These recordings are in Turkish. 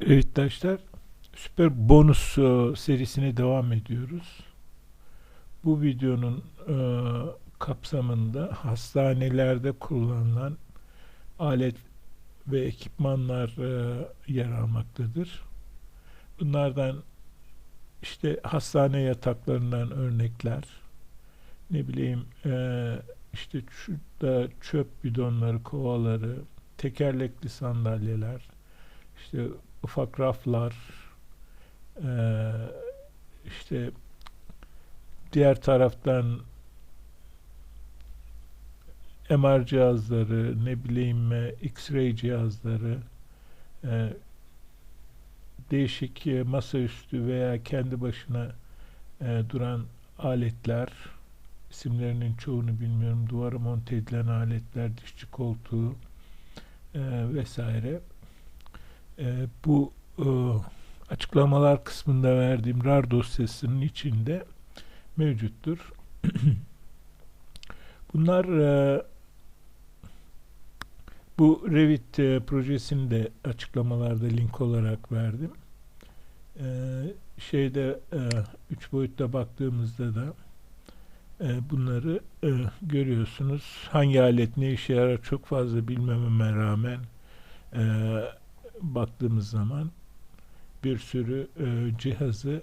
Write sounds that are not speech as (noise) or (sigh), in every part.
Evet arkadaşlar, Süper Bonus e, serisine devam ediyoruz. Bu videonun e, kapsamında hastanelerde kullanılan alet ve ekipmanlar e, yer almaktadır. Bunlardan işte hastane yataklarından örnekler, ne bileyim e, işte şurada çöp bidonları, kovaları, tekerlekli sandalyeler, işte ufak raflar, eee, işte diğer taraftan MR cihazları, ne bileyim e, X-ray cihazları, eee, değişik e, masaüstü veya kendi başına e, duran aletler, isimlerinin çoğunu bilmiyorum, duvara monte edilen aletler, dişçi koltuğu e, vesaire. E, bu e, açıklamalar kısmında verdiğim RAR dosyasının içinde mevcuttur. (clears throat) Bunlar e, bu Revit e, projesini de açıklamalarda link olarak verdim. E, şeyde e, üç boyutta baktığımızda da e, bunları e, görüyorsunuz. Hangi alet ne işe yarar çok fazla bilmememe rağmen e, baktığımız zaman bir sürü e, cihazı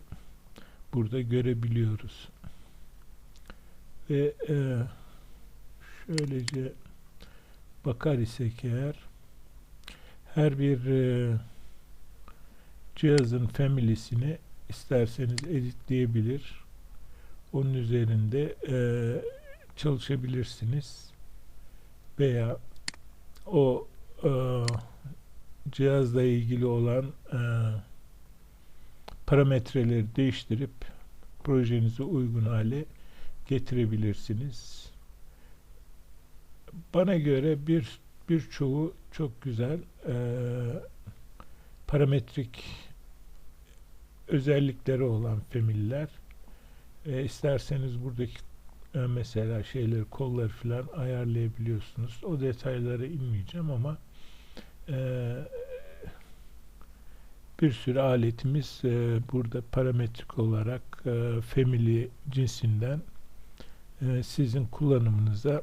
burada görebiliyoruz. Ve e, şöylece bakar isek eğer her bir e, cihazın family'sini isterseniz editleyebilir. Onun üzerinde e, çalışabilirsiniz. Veya o e, cihazla ilgili olan e, parametreleri değiştirip projenize uygun hale getirebilirsiniz. Bana göre bir birçoğu çok güzel e, parametrik özellikleri olan femiller. E, isterseniz buradaki e, mesela şeyleri kolları falan ayarlayabiliyorsunuz. O detaylara inmeyeceğim ama e, bir sürü aletimiz e, burada parametrik olarak e, family cinsinden e, sizin kullanımınıza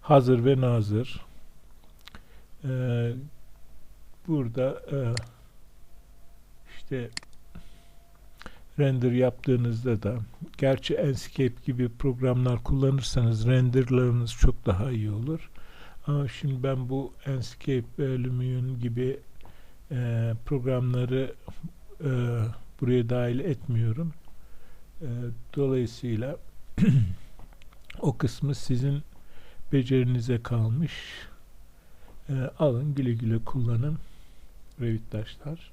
hazır ve nazır. E, burada e, işte render yaptığınızda da gerçi Enscape gibi programlar kullanırsanız renderlarınız çok daha iyi olur. Ama şimdi ben bu Enscape, Lumion gibi e, programları e, buraya dahil etmiyorum. E, dolayısıyla (clears throat) o kısmı sizin becerinize kalmış. E, alın güle güle kullanın Revittaşlar.